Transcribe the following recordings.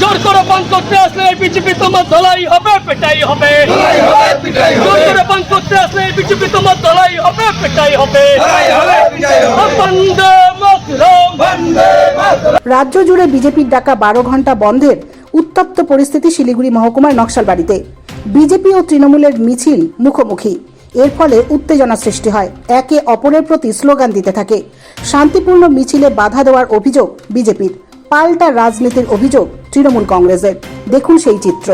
জোর করে পান করতে আসলে এই বিজেপি তোমার ধলাই হবে পেটাই হবে। জোর করে পান করতে আসলে এই বিজেপি তোমার ধলাই হবে পেটাই হবে। রাজ্য জুড়ে বিজেপির ডাকা বারো ঘণ্টা বন্ধের উত্তপ্ত পরিস্থিতি শিলিগুড়ি মহকুমার নকশালবাড়িতে। বিজেপি ও তৃণমূলের মিছিল মুখোমুখি। এর ফলে উত্তেজনা সৃষ্টি হয়। একে অপরের প্রতি স্লোগান দিতে থাকে। শান্তিপূর্ণ মিছিলে বাধা দেওয়ার অভিযোগ বিজেপির। পাল্টা রাজনীতির অভিযোগ তৃণমূল কংগ্রেসের। দেখুন সেই চিত্র।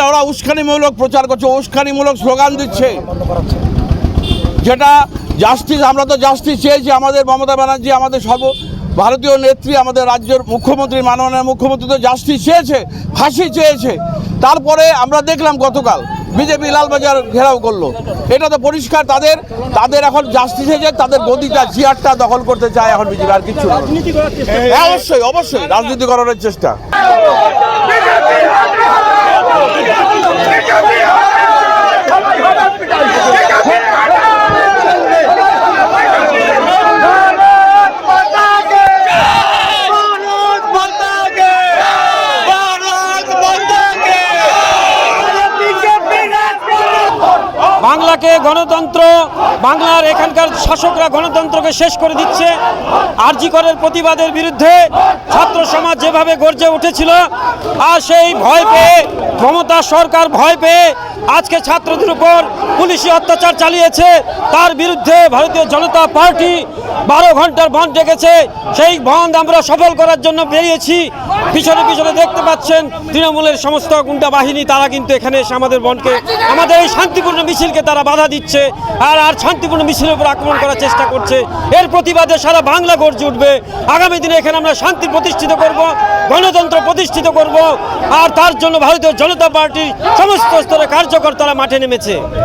খাদ্যের ওরা উস্কানিমূলক প্রচার করছে উস্কানিমূলক স্লোগান দিচ্ছে। যেটা জাস্টিস আমরা তো জাস্টিস চেয়েছি আমাদের মমতা ব্যানার্জি আমাদের সর্ব ভারতীয় নেত্রী আমাদের রাজ্যের মুখ্যমন্ত্রী মাননীয় মুখ্যমন্ত্রী তো জাস্টিস চেয়েছে ফাঁসি চেয়েছে। তারপরে আমরা দেখলাম গতকাল বিজেপি লালবাজার ঘেরাও করল। এটা তো পরিষ্কার তাদের তাদের এখন জাস্টিস হয়েছে তাদের গদিটা চেয়ারটা দখল করতে চায় এখন বিজেপি আর কিছু। হ্যাঁ অবশ্যই অবশ্যই রাজনীতি করার চেষ্টা। বাংলাকে গণতন্ত্র বাংলার এখানকার শাসকরা গণতন্ত্রকে শেষ করে দিচ্ছে। আরজিকরের প্রতিবাদের বিরুদ্ধে ছাত্র যেভাবে গর্জে উঠেছিল, আর সেই ভয় পেয়ে মমতা সরকার ভয় পেয়ে আজকে ছাত্রদের উপর পুলিশি অত্যাচার চালিয়েছে। তার বিরুদ্ধে ভারতীয় জনতা পার্টি বারো ঘণ্টার বন্ধ ডেকেছে। সেই বন্ধ আমরা সফল করার জন্য বেরিয়েছি। পিছনে পিছনে দেখতে পাচ্ছেন তৃণমূলের সমস্ত গুন্ডা বাহিনী, তারা কিন্তু এখানে এসে আমাদের বনকে, আমাদের এই শান্তিপূর্ণ মিছিলকে তারা বাধা দিচ্ছে। আর আর শান্তিপূর্ণ মিছিলের উপর আক্রমণ করার চেষ্টা করছে। এর প্রতিবাদে সারা বাংলা গর্জে উঠবে। আগামী দিনে এখানে আমরা শান্তি প্রতিষ্ঠিত করব। গণতন্ত্র প্রতিষ্ঠিত করব। আর তার জন্য ভারতীয় জনতা পার্টির সমস্ত স্তরে কার্যকর্তারা মাঠে নেমেছে।